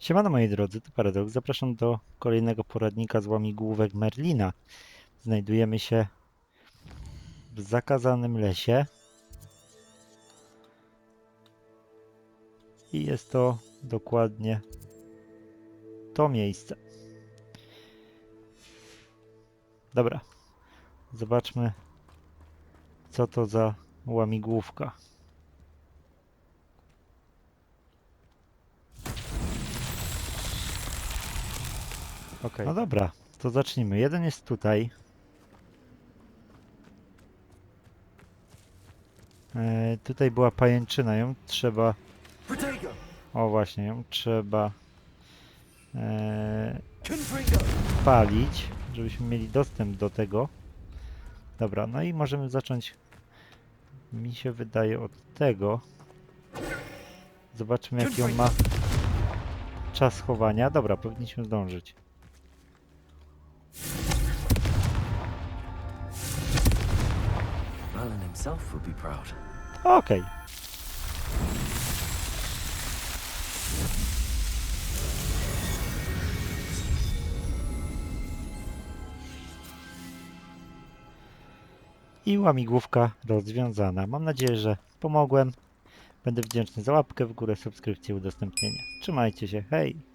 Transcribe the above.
Siemano moi drodzy, to Paradox. Zapraszam do kolejnego poradnika z łamigłówek Merlina. Znajdujemy się w zakazanym lesie. I jest to dokładnie to miejsce. Dobra. Zobaczmy, co to za łamigłówka. Okej. No dobra, to zacznijmy. Jeden jest tutaj. E, tutaj była pajęczyna, ją trzeba... O właśnie, ją trzeba e, palić, żebyśmy mieli dostęp do tego. Dobra, no i możemy zacząć, mi się wydaje, od tego. Zobaczmy jaki on ma czas chowania. Dobra, powinniśmy zdążyć. Merlin himself would be proud. Okej. I łamigłówka rozwiązana. Mam nadzieję, że pomogłem. Będę wdzięczny za łapkę w górę, subskrypcję, udostępnienie. Trzymajcie się, hej!